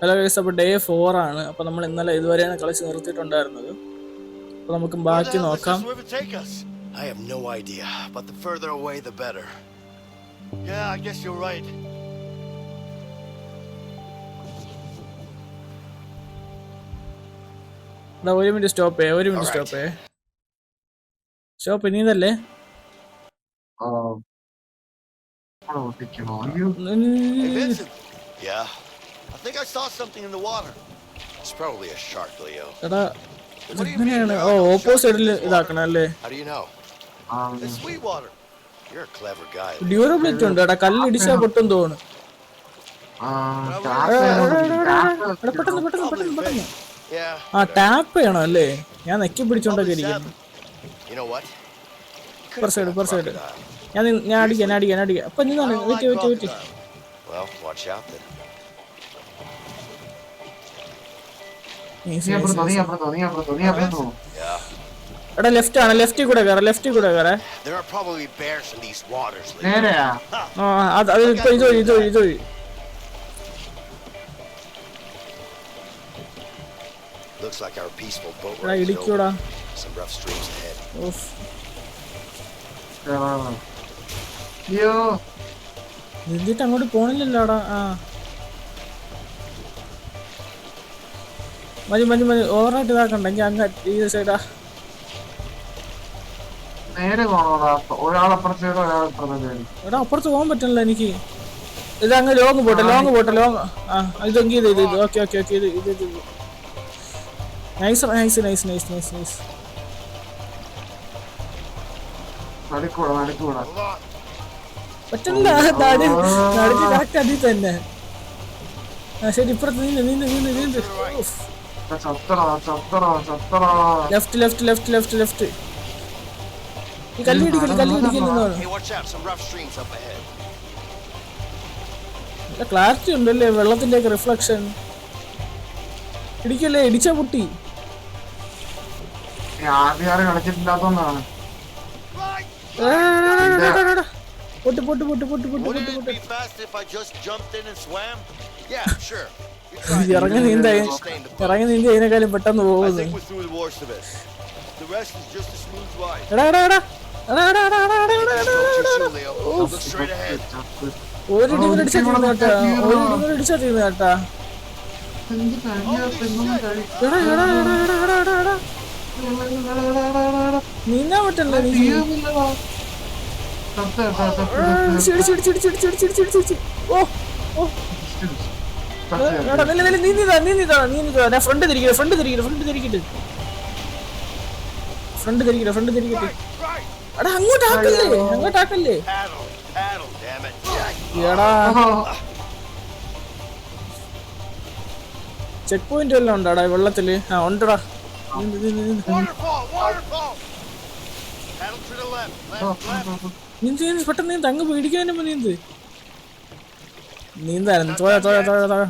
Hello guys അപ്പോൾ day four ആണ് അപ്പോൾ നമ്മൾ ഇന്നലെ ഇതുവരെയാണ് കളിച്ച് നിർത്തിയിട്ടുണ്ടായിരുന്നത് അപ്പോൾ നമുക്ക് ബാക്കി നോക്കാം? I have no idea, but the further away, the better. Yeah, I guess you're right. എടാ ഒരു മിനിറ്റ് സ്റ്റോപ്പ് ചെയ്യേ ഒരു മിനിറ്റ്. സ്റ്റോപ്പ് ചെയ്യേ stop Oh. Oh, Vincent. Yeah, I think I saw something in the water. It's probably a shark, Leo. എടാ ഇങ്ങനെയാണ് ഓ ഓപ്പോസിറ്റിൽ ഇതാക്കണം അല്ലേ How do you know? It's sweet water. You're a clever guy. Leo. Durability ഉണ്ട് എടാ കല്ല് ഇടിച്ചാ പൊട്ടും തോന്നുന്നു എടാ പെട്ടെന്ന് പെട്ടെന്ന് പെട്ടെന്ന് പെട്ടെന്ന് Yeah. ആ ടാപ്പ് ചെയ്യണം അല്ലേ ഞാൻ നെക്കി പിടിച്ചോണ്ടൊക്കെ probably ഇരിക്കുന്നു seven. You know what? Per side per side ഞാൻ നി- ഞാൻ അടിക്കാം ഞാൻ അടിക്കാം ഞാൻ അടിക്കാം അപ്പൊ നിന്നാണ് വെച്ച് വെച്ച് വെച്ച് Well, watch out then. എടാ ലെഫ്റ്റ് ആണ് ലെഫ്റ്റിൽ കൂടെ കയറാം ലെഫ്റ്റിൽ കൂടെ കയറാം ആ അത് അത് ഇപ്പൊ ഇത് വഴി, ഇത് വഴി, ഇത് വഴി. Looks like our peaceful boat ride is over. Some rough streams ahead. അങ്ങോട്ട് പോണില്ലല്ലോടാ ആ മതി മതി മതി. ഓവറായിട്ട് ഇതാക്കണ്ട. ഞാൻ അങ്ങ് ഈ സൈഡാ നേരെ എടാ അപ്പുറത്ത് പോകാൻ പറ്റണില്ല എനിക്ക്. ഇത് അങ്ങ് ലോങ് പോട്ടെ ലോങ് പോട്ടെ ലോങ്. ആ ഇതെങ്കിൽ ഇത് ഇത് ഇത്. ഓക്കെ ഓക്കെ ഓക്കെ ഇത് ഇത് ഇത് nice nice nice nice nice nice. പറ്റില്ല നടി നടുക്ക് കറക്റ്റ് അതിൽ തന്നെ. ശരി ഇപ്പുറത്ത് നീന്ത് നീന്ത് നീന്ത് നീന്ത് left left left left left ഈ കല്ല് പിടിക്കൽ കല്ല് പിടിക്കലെന്നാണ് ക്ലാരിറ്റി ഉണ്ടല്ലേ വെള്ളത്തിന്റെ ഒക്കെ റിഫ്ലക്ഷൻ ഇടിക്കല്ലേ ഇടിച്ച പൊട്ടി കളിച്ചിട്ടില്ലാത്തോണ്ടാണ്. പൊട്ട് പൊട്ട് പൊട്ട് പൊട്ട് പൊട്ട് പൊട്ട് പൊട്ട്. ഇറങ്ങി നീന്ത ഇറങ്ങി നീന്തി അതിനേക്കാളും പെട്ടെന്ന് പോകുന്നു ഒരു ടീമിൽ അടിച്ചാൽ കേട്ടാ ഒരു ടീമിൽ അടിച്ചാൽ തീർന്നു കേട്ടാ നീന്താൻ പറ്റില്ല ഓ ഓ ഫ്രണ്ട് തിരിക്കില്ല ഫ്രണ്ട് തിരിക്കില്ല ഫ്രണ്ട് തിരിക്കിട്ട്. ഫ്രണ്ട് തിരിക്കില്ല ഫ്രണ്ട് തിരിക്കട്ടെ. എടാ അങ്ങോട്ട് ആക്കല്ലേ? അങ്ങോട്ട് ആക്കല്ലേ? എടാ. ചെക്ക് പോയിന്റ് എല്ലാം ഉണ്ടാടാ വെള്ളത്തിൽ. ആ ഉണ്ടടാ. പെട്ടെന്ന് തങ്ങ് അങ്ങ് പേടിക്കാനും നീന്ത് നീന്തായിരുന്നു. തോഴ തോഴ തോഴ തോഴ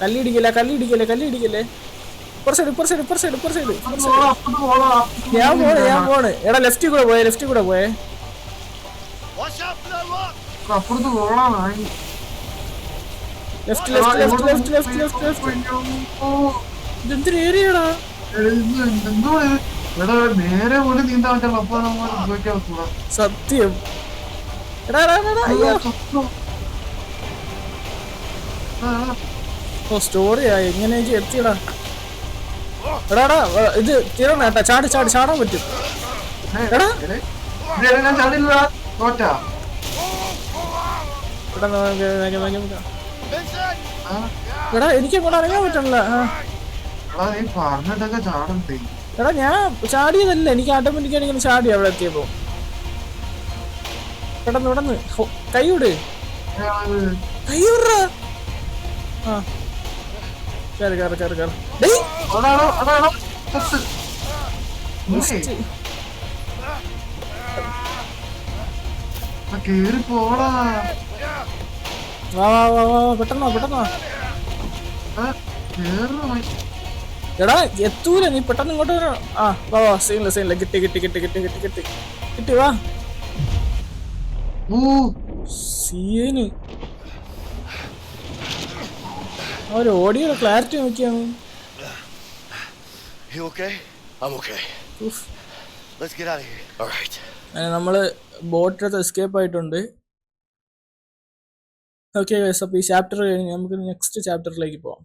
കല്ലിടിക്കല്ലേ കല്ലിടിക്കല്ലേ കല്ലിടിക്കല്ലേ? ഇപ്പുറ സൈഡ് ഇപ്പുറ സൈഡ് ഇപ്പുറ സൈഡ് ഇപ്പുറ സൈഡ് ഞാൻ പോണ് ഞാൻ പോണ്. എടാ ലെഫ്റ്റിൽ കൂടെ പോയേ ലെഫ്റ്റിൽ കൂടെ പോയേ. Left left left left left left left ഓ, ഇതെന്തൊരു ഏരിയടാ നേരെ പോലും നീന്താൻ പറ്റില്ല അപ്പൊ നമ്മൾ സത്യം. എടാ എടാ എടാ അയ്യോ. ഓ സ്റ്റോറിയാ എങ്ങനെയെങ്കിൽ എത്തിയടാ? എടാ എടാ ഇത് തീരണം ഏട്ടാ ചാടി ചാടി ചാടാൻ പറ്റും. എടാ. എടാ എനിക്ക് കൂടെ ഇറങ്ങാൻ പറ്റണല്ല. എടാ ഞാൻ ചാടിയതല്ല എനിക്ക് ഓട്ടോമാറ്റിക്കാണ് ഇങ്ങനെ ചാടി അവിടെ എത്തിയപ്പോ. കിടന്ന് കിടന്ന്. കൈവിട് കൈവിട ആ. കയറി കയറി കയറി കയറി കേറി പോടാ. വാ വാ വാ വാ പെട്ടെന്നോ പെട്ടെന്നോ എടാ എത്തൂല നീ പെട്ടെന്ന് ഇങ്ങോട്ട് ആ വാ വാ സീനില്ല സീനില്ല കിട്ടി കിട്ടി കിട്ടി കിട്ടി കിട്ടി കിട്ടി കിട്ടി വാ. സീന്. അവർ ഓടിയുടെ ക്ലാരിറ്റി നോക്കിയാണ് നമ്മൾ ബോട്ടിനകത്ത് എസ്കേപ്പ് ആയിട്ടുണ്ട്. ഓക്കെ ഗൈസ് അപ്പോൾ ഈ ചാപ്റ്റർ കഴിഞ്ഞ് നമുക്ക് നെക്സ്റ്റ് ചാപ്റ്ററിലേക്ക് പോവാം.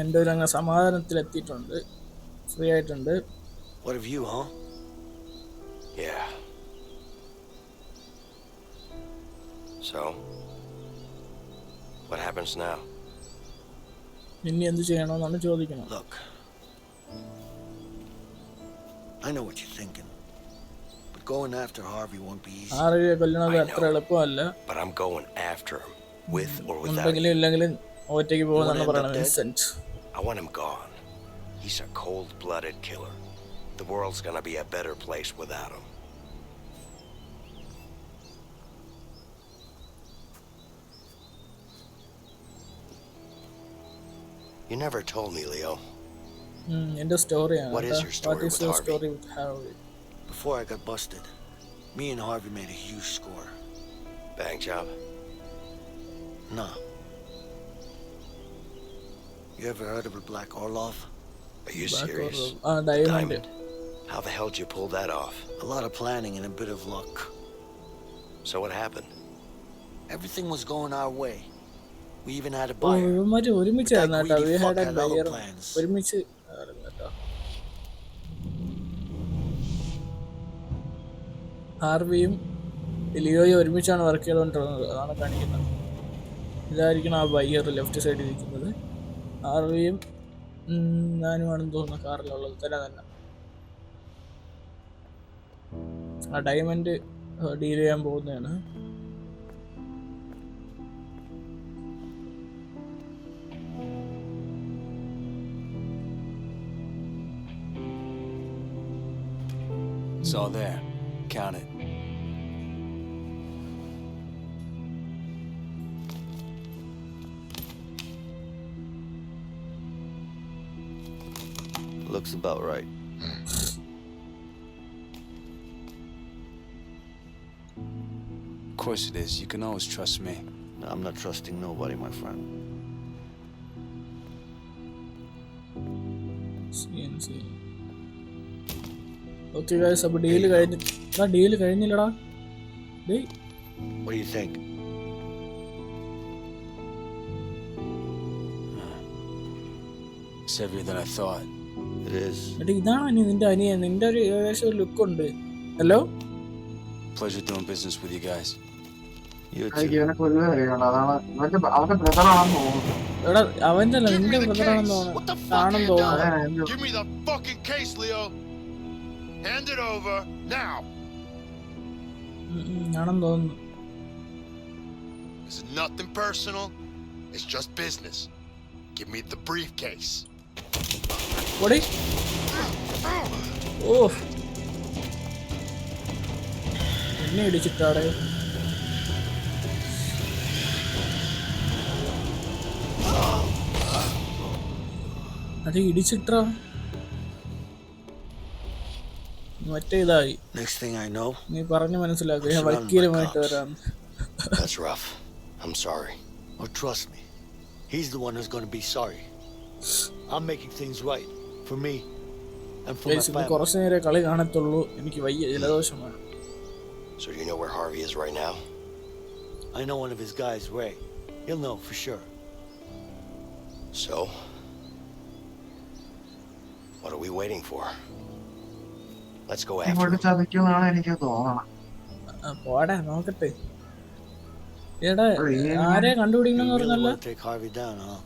എന്റെ ഒരു അങ്ങ് സമാധാനത്തിലെത്തിയിട്ടുണ്ട്. ഫ്രീ ആയിട്ടുണ്ട്. What of you, huh? Yeah. So? What happens now? Look. I know what you're thinking. But going after Harvey won't be easy. I know, but I'm going after him. With or without him. I want him gone. He's a cold-blooded killer. The world's gonna be a better place without him. You never told me, Leo. Mm, in the story, what is uh, your story, what is with, your Harvey? story with Harvey? Before I got busted, me and Harvey made a huge score. Bank job? No. You ever heard of a Black Orlov? Are you Black serious? Orlov. Ah, diamond. diamond. How the hell did you pull that off? A lot of planning and a bit of luck. So what happened? Everything was going our way. We even had a buyer. ഒരുമിച്ചായിരുന്നു That കേട്ടോ had had a buyer. ഒരുമിച്ച് കേട്ടോ ഹാർവിയും ലിയോയും ഒരുമിച്ചാണ് work ചെയ്തുകൊണ്ടിരുന്നത് അതാണ് കാണിക്കുന്നത് ഇതായിരിക്കണം ആ ബയ്യർ ലെഫ്റ്റ് സൈഡിൽ ഇരിക്കുന്നത് ഹാർവിയും ഞാനുമാണെന്ന് തോന്നുന്നു കാറിലുള്ളത് തന്നെ തന്നെ ആ ഡയമണ്ട് ഡീൽ ചെയ്യാൻ പോകുന്നതാണ് It's all there. Count it. Looks about right. course it is. You can always trust me. I'm not trusting nobody, my friend. Okay guys അപ്പോൾ ഡീല് കഴിഞ്ഞ് എടാ deal കഴിഞ്ഞില്ലടാ day What do you think? It's heavier than I thought. It is. എടാ ഇതാണ് അനി നിന്റെ അനിയൻ നിന്റെ ഒരു ഏകദേശം ഒരു ലുക്ക് ഉണ്ട് hello Pleasure doing business with you guys. അവന്റെ അല്ല നിന്റെ ബ്രദറാണെന്ന് തോന്നുന്നു ആണെന്ന്? തോന്നുന്നു ആണെന്ന് തോന്നുന്നു nothing personal. It's just business. Give me the briefcase. എന്നെ ഇടിച്ചിട്ടാടെ അത് ഇടിച്ചിട്ടാ മറ്റേ ഇതായി Next thing I know, നീ പറഞ്ഞു മനസ്സിലാക്കുക ഞാൻ Surrounded by വക്കീലുമായിട്ട് cops. വരാം That's rough. I'm sorry. oh trust me, he's the one who's going to be sorry. I'm making things right for me and for my guys ഇന്ന് family. കുറച്ച് നേരെ കളി കാണത്തുള്ളൂ എനിക്ക് വയ്യ ജലദോഷമാണ് So you know where Harvey is right now? I know one of his guys, Ray. He'll know for sure. So? What are we waiting for? Let's go after him. ചതിക്കുമെന്നാണ് എനിക്ക് തോന്നണം ആ, പോടാ നോക്കട്ടെ എടാ അത് ഈ You കണ്ടുപിടിക്കണം really പറഞ്ഞല്ല want to take Harvey down, huh?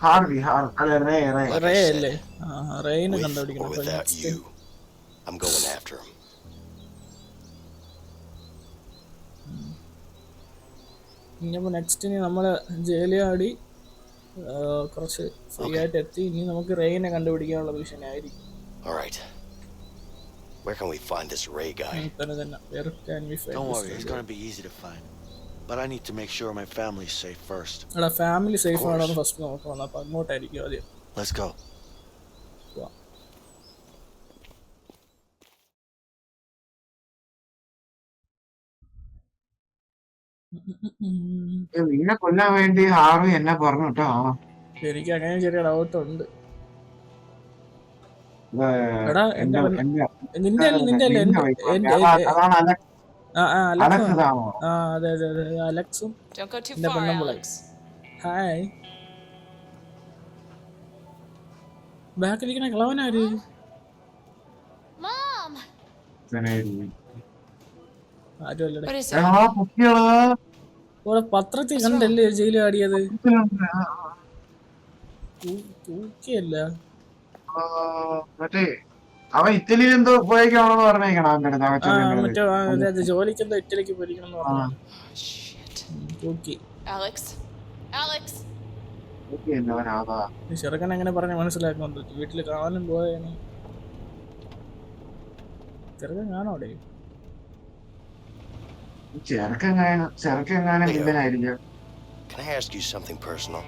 Harvey ഹാർ അല്ല Ray Ray Like I Ray said, അല്ലേ ആ റേനെ With or അപ്പൊ without next you, I'm going after him. കുറച്ച് ഫ്രീ ആയിട്ട് എത്തി ഇനി നമുക്ക് റെയിനെ കണ്ടുപിടിക്കാനുള്ള മിഷൻ ആയിരിക്കും All right. Where can we find this Ray guy? തന്നെ തന്നെ വേറെ can we find Don't this worry, it's guy? going to be easy to find. But I need to make sure my family's safe first. എടാ family safe course. ആണോ first നോക്കണം അപ്പോൾ അങ്ങോട്ടായിരിക്കും ആദ്യം Let's go. നിന്നെ കൊല്ലാൻ വേണ്ടി ഹാർവി എന്നെ പറഞ്ഞു കേട്ടോ. എനിക്ക് അങ്ങനെ ചെറിയ ഡൗട്ട് ഉണ്ട്. നിന്റെ അലക്സ്. ഹായ് ബാക്കിലിരിക്കണ കിളവനാര്! ആരും അല്ലടെ ഇവിടെ പത്രത്തിൽ കണ്ടല്ലേ ജയിലിൽ ആടിയത്? തൂക്കിയല്ല. മറ്റേ അവൻ ഇറ്റലിയിൽ എന്തോ പോയേക്കാണെന്ന് പറഞ്ഞേക്കണം ജോലിക്ക് എന്തോ ഇറ്റലിക്ക് പോയിരിക്കണം ചെറുക്കൻ എങ്ങനെ പറഞ്ഞ് മനസ്സിലാക്കുന്നുണ്ട്? വീട്ടിൽ കാണാനും പോയാണ് ചെറുക്കൻ കാണോടെ ചെറുക്കെങ്ങാനും ചെറുക്കെങ്ങാനും വില്ലനായിരിക്കും Can I ask you something personal?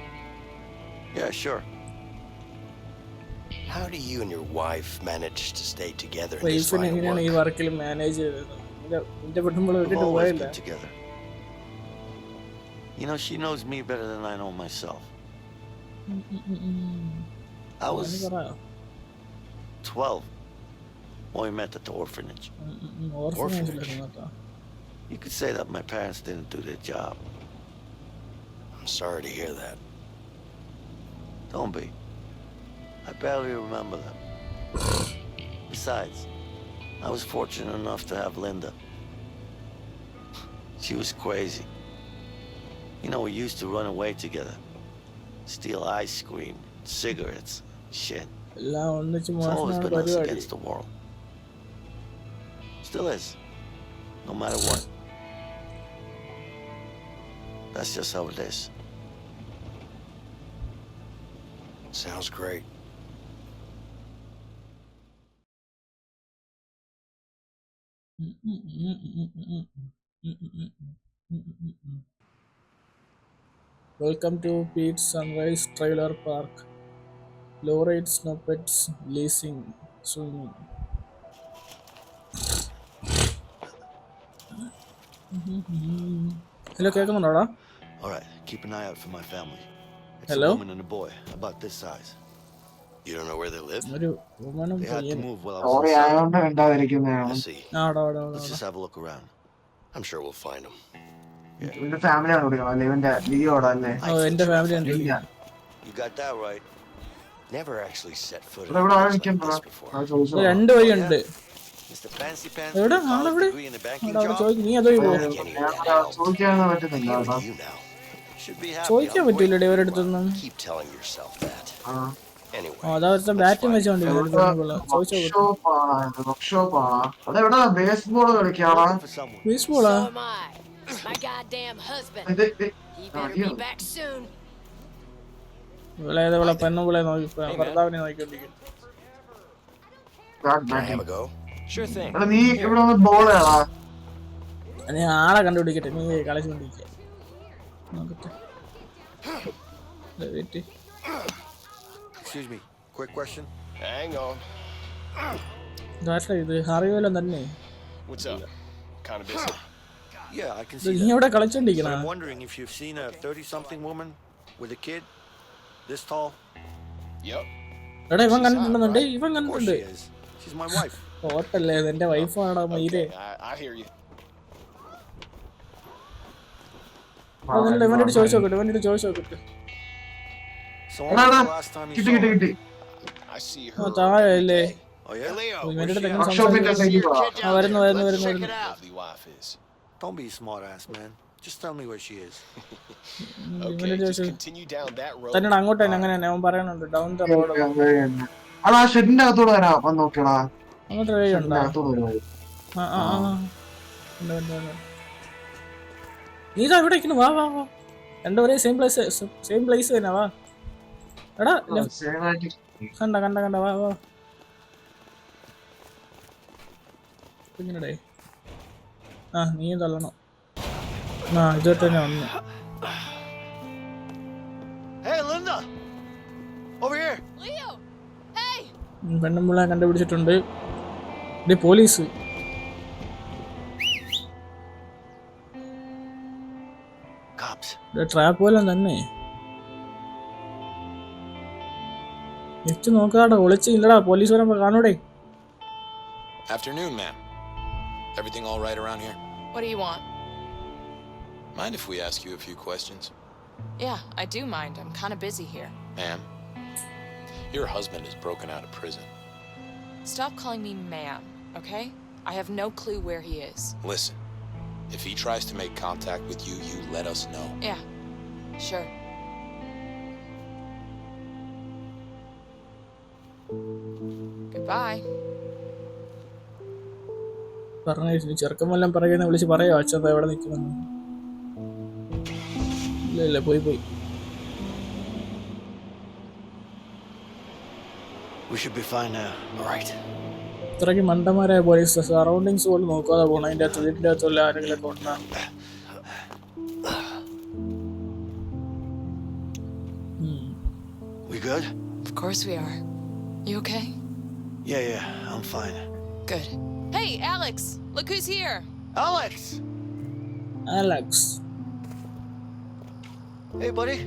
Yeah, sure. How do you and your wife manage to stay together in this വൈഫിന് line of എങ്ങനെയാണ് ഈ work? വർക്കിൽ മാനേജ് ചെയ്തത് നിന്റെ- നിന്റെ പെണ്ണുമ്പോൾ We've വിട്ടിട്ട് always പോയല്ല been together. You know, she knows me better than I know myself. I was പറ 12 when we met at the orphanage. ഓർഫനേജിലായിരുന്നു കേട്ടോ You could say that my parents didn't do their job. I'm sorry to hear that. Don't be. I barely remember them. Besides, I was fortunate enough to have Linda. She was crazy. You know, we used to run away together, steal ice cream, cigarettes, shit. It's always been us against the world. Still is, no matter what. That's just how it is. Sounds great. Welcome to Pete's Sunrise Trailer Park. Low rate snippets leasing soon. Hello കേൾക്കുന്നുണ്ടോടാ All right, keep an eye out for my family. It's Hello? a woman and a boy, about this size. You don't know where they live? ഒരു വുമണും They had to പയ്യനും move while I was inside. ആയതുകൊണ്ട് മിണ്ടാതിരിക്കുന്നതാണ് I see. ആടാ ആടാ ആടാ Let's just have a look around. I'm sure we'll find them. ഇവന്റെ ഫാമിലിയാണ് വിളിക്കണം അല്ലേ ഇവന്റെ ലിയോടാ അല്ലേ ഓ എന്റെ ഫാമിലി ഉണ്ട് ഇല്ല. You got that right. Never actually set foot in ഇവിടെ a ഇവിടെ place like this before. അത് ചോദിച്ചോ രണ്ട് വഴിയുണ്ട് Mr. Fancy Pants എവിടെ? a college ആളെവിടെ? degree in a banking അവിടെ അവിടെ job? ചോദിക്കും നീ അതോ പോ ചോദിക്കാനൊന്നും പറ്റുന്നില്ല Here കേട്ടോ with you now. Should be happy. ചോദിക്കാൻ പറ്റൂല പറ്റൂലടെ ഇവരുടെ അടുത്തൊന്നും Keep telling yourself that. ആ. Anyway, ഓ അതാ ബാറ്റും ബേസ്ബോൾ കളിക്കാണോ? ബേസ്ബോളാ നോക്കി ഭർത്താവിനെ നീ ഇവിടെ ബോൾ നീ ആളെ കണ്ടുപിടിക്കട്ടെ. നീ കളിച്ചോണ്ടിരിക്കുക നോക്കട്ടെ ദേ wait Excuse me. Quick question. Hang on. ഇത് അറിയുമല്ലോ തന്നെ What's up? Kind of busy. Yeah, I can ഇത് see നീ that. അവിടെ But കളിച്ചോണ്ടിരിക്കണ I'm wondering if you've seen a 30-something woman with a kid this tall. Yep. എടാ ഇവൻ കണ്ടിട്ടുണ്ടെന്നുണ്ട് ഇവൻ കണ്ടിട്ടുണ്ട് she is. She's my wife. ഓട്ടല്ലേ ഇത് എന്റെ വൈഫാടാ മയിലേ Okay, I, I hear you. അതല്ല ഇവനോട് ചോദിച്ചു നോക്കട്ടെ ഇവനോട് ചോദിച്ചു നോക്കട്ടെ കിട്ടി കിട്ടി? കിട്ടി താഴെ അല്ലേ വരുന്നു വരുന്നു വരുന്നു വരുന്നു. Don't be a smart ass, man. Just tell me where she is. Okay, just continue down that road. തന്നെയാണ് അങ്ങോട്ട് തന്നെ അങ്ങനെ അവൻ പറയുന്നുണ്ട് ഡൗൺ ദ റോഡ് അടാ ഷെഡിന്റെ അകത്തോട് വരാ വന്ന് നോക്കടാ അങ്ങോട്ട് വഴി ഉണ്ടോ ആ ആ. ആ. ഉണ്ട്, ഉണ്ട്, ഉണ്ട്. നീ ഇതാ ഇവിടെ ഇരിക്കുന്നു. വാ വാ വാ. രണ്ടും ഒരേ സെയിം പ്ലേസ് സെയിം പ്ലേസ് തന്നെ വാ. എടാ കണ്ട കണ്ട കണ്ട വാ വാ. കുഞ്ഞിനടേ. ആ നീ തള്ളണം. ആ ഇത് തന്നെ വന്നു. പെണ്ണുമ്പിള്ള കണ്ടുപിടിച്ചിട്ടുണ്ട്. പോലീസ്. ട്രാപ്പ് പോലെ തന്നെ ലിഫ്റ്റ് നോക്കാടാ ഒളിച്ച് ഇല്ലടാ പോലീസ് വരുമ്പോ കാണൂടെ Afternoon, ma'am. Everything all right around here? What do you want? Mind if we ask you a few questions? Yeah, I do mind. I'm kind of busy here. Ma'am, your husband is broken out of prison. Stop calling me ma'am, okay? I have no clue where he is. Listen, if he tries to make contact with you, you let us know. Yeah, sure. Goodbye. പറഞ്ഞു ചെറുക്കൻ വല്ലതും പറയുന്ന വിളിച്ച് പറയോ അച്ഛൻ എവിടെ നിൽക്കുന്നു ഇല്ല ഇല്ല പോയി പോയി We should be fine now. All ഇത്രയ്ക്ക് മണ്ടന്മാരായ പോലീസ് സറൗണ്ടിങ്സ് പോലും നോക്കാതെ പോകണം അതിന്റെ അകത്ത് വീട്ടിന്റെ അകത്തുള്ള ആരെങ്കിലും ഒക്കെ ഉണ്ടാകും We good? Of course we are. You okay? Yeah, yeah, I'm fine. Good. Hey, Alex! Look who's here! Alex! Alex Hey, buddy.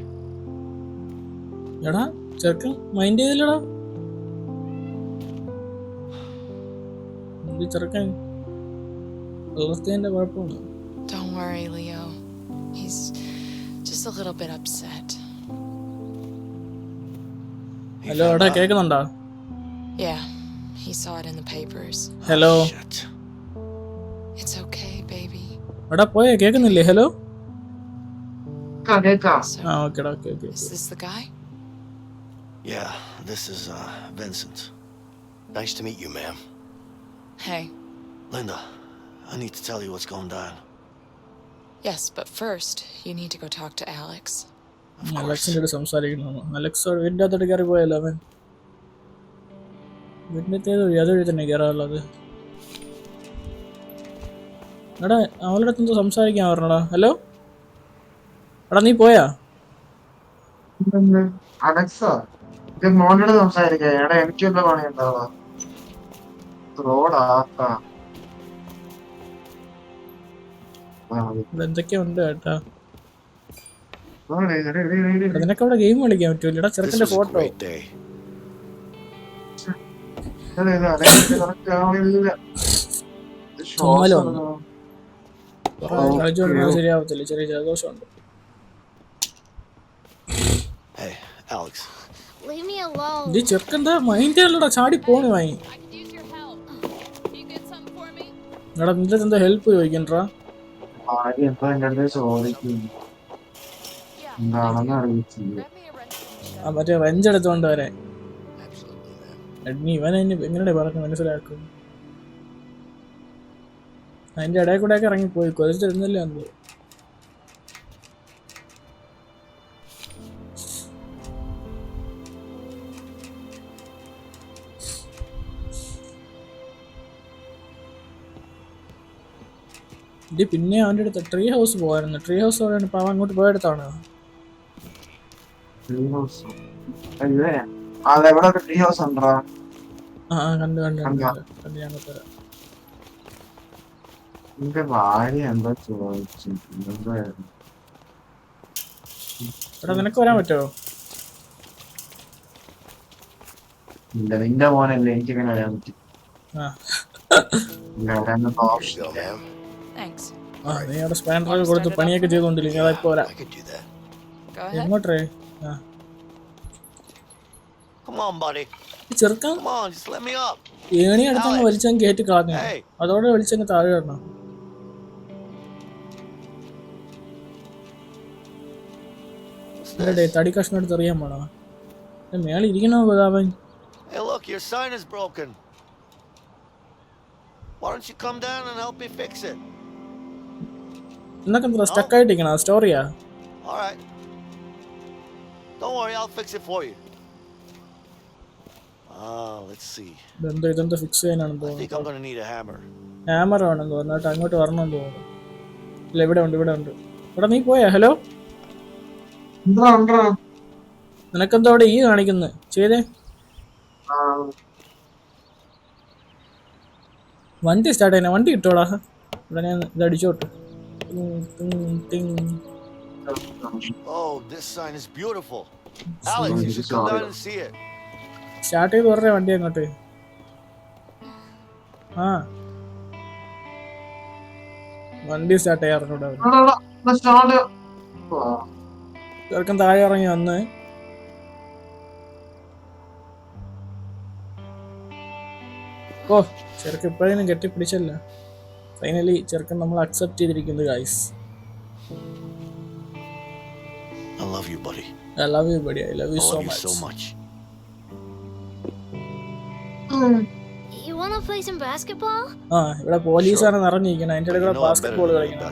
എടാ ചെറുക്കൻ മൈൻഡ് ചെയ്തില്ലടാ എന്ത് ചെറുക്കൻ വളർത്തിയതിന്റെ കുഴപ്പമാണ് Don't worry, Leo. He's just a little bit upset. He hello found എടാ out? കേൾക്കുന്നുണ്ടോ Yeah, he saw it in the papers. Hello Shit. It's okay, baby. എടാ പോയേ കേൾക്കുന്നില്ലേ ഹലോ കേക്കാം കേക്കാം So, ആ ഓക്കെടാ okay okay is this the guy? Yeah, this is uh, Vincent. Nice to meet you, ma'am. Hey. Linda, I need to tell you what's going down. Yes, but first, you need to go talk to Alex. Of course. അലക്സിന്റെ അടുത്ത് സംസാരിക്കണം Alex വീടിന്റെ അകത്തോട്ട് കയറി പോയല്ലോ അവൻ വീടിന്റെ വഴി അതുവഴി തന്നെ കയറാറുള്ളത് എടാ അവളുടെ അടുത്ത് എന്തോ സംസാരിക്കാൻ പറഞ്ഞടാ ഹലോ എടാ നീ പോയാ അലക്സോ ഇത് മോനോട് സംസാരിക്കാം എടാ എനിക്കുള്ള പണി കേട്ടാ ഡേയ്. നിനക്ക് അവിടെ ഗെയിം കളിക്കാൻ പറ്റൂലടാ ചെറുക്കന്റെ ഫോട്ടോ. ശരിയാവത്തില്ല. ചെറിയ ജലദോഷമുണ്ട് Hey, Alex. Leave me alone. ഇത് ചെറുക്കന്റെ മൈൻഡ് അല്ലടാ ചാടി പോണു വാങ്ങി എടാ നിന്റെ എന്തോ ഹെൽപ്പ് ചോദിക്കണ്ടാ? ഭാര്യ എന്തോ എന്റെ അടുത്ത് ചോദിക്കും. എന്താണെന്ന് അറിയിച്ചില്ല മറ്റേ റെഞ്ച് എടുത്തോണ്ട് വരെ. Absolutely, ma'am. നീ ഇവൻ എന്നെ പറഞ്ഞു മനസ്സിലാക്കും അതിന്റെ ഇടയിൽ കൂടെ ഒക്കെ ഇറങ്ങിപ്പോയി. കൊതിച്ചിരുന്നില്ല എന്തോ ഇത് പിന്നെ അവന്റെ അടുത്ത് ട്രീ ഹൗസ് പോകായിരുന്നു ട്രീ ഹൗസ് പോയാണ് ഇപ്പം അവൻ അങ്ങോട്ട് പോയടുത്താണ് ട്രീ ഹൗസ് ഉണ്ടോ ആ ആ, കണ്ടു കണ്ടു കണ്ടു. കണ്ടോ? കണ്ടു ഞാൻ തരാം. എന്റെ ഭാര്യ എന്തോ ചോദിച്ചു? എടാ നിനക്ക് വരാൻ പറ്റുമോ ഇല്ല നിന്റെ മോനല്ലേ എനിക്ക് ഇങ്ങനെ വരാൻ പറ്റും ഓപ്ഷൻ നീ അവിടെ സ്പാൻഡർ കൊടുത്ത് പണിയൊക്കെ ചെയ്തോണ്ടിരിക്കും അതാ പോരാ എങ്ങോട്ടേ ആ Come on, buddy. ഈ Come on, let me up. ഏണി അടുത്തങ്ങ് Alex. വലിച്ചങ്ങ് കയറ്റി കളഞ്ഞു Hey. അതോടെ വലിച്ചങ്ങ് താഴെ ഇടണം? തടി കഷ്ണം എടുത്ത് അറിയാൻ പോണോ മേളിൽ ഇരിക്കണോ അവൻ your sign is broken. Why don't you come down and help me fix it? എന്നൊക്കെ എന്താ സ്റ്റക്ക് ആയിട്ടിരിക്കണ സ്റ്റോറിയാ All right. Don't worry, I'll fix it for you. Ah, let's see. ഇതെന്തോ ഇതെന്തോ ഫിക്സ് I ഹാമർ വേണം തോന്നുന്നു അങ്ങോട്ട് വരണം തോന്നുന്നു. ഇല്ല ഇവിടെ ഉണ്ട് ഇവിടെ ഉണ്ട്. ഇവിടെ നീ പോയാ ഹലോ? നിനക്കെന്തോ അവിടെ ഈ കാണിക്കുന്നു? ചെയ്തേ. വണ്ടി സ്റ്റാർട്ട് ചെയ്യുന്ന വണ്ടി കിട്ടോടാ. ഇവിടെ ഞാൻ ഇത് അടിച്ചോട്ട്. ടിങ്, ടിങ്, ടിങ്. Oh, this sign is beautiful. Alex, you should come down and see it. Start ചെയ്ത് പറഞ്ഞ വണ്ടി അങ്ങോട്ട്. ആ. വണ്ടി സ്റ്റാർട്ട് ചെയ്യാറുണ്ട് ചെറുക്കൻ താഴെ ഇറങ്ങി വന്ന്. ഓ ചെറുക്ക് ഇപ്പോഴും കെട്ടിപ്പിടിച്ചല്ല. ഫൈനലി ചെറുക്കൻ നമ്മൾ അക്സെപ്റ്റ് ചെയ്തിരിക്കുന്നു guys I love you buddy I love you buddy I love you so much so you want to play some basketball ആ ഇവിടെ പോലീസ് ആണ് നിറഞ്ഞിരിക്കുന്നത്. അതിന്റെ ഇടയിൽ ബാസ്കറ്റ്ബോൾ കളിക്കുന്നു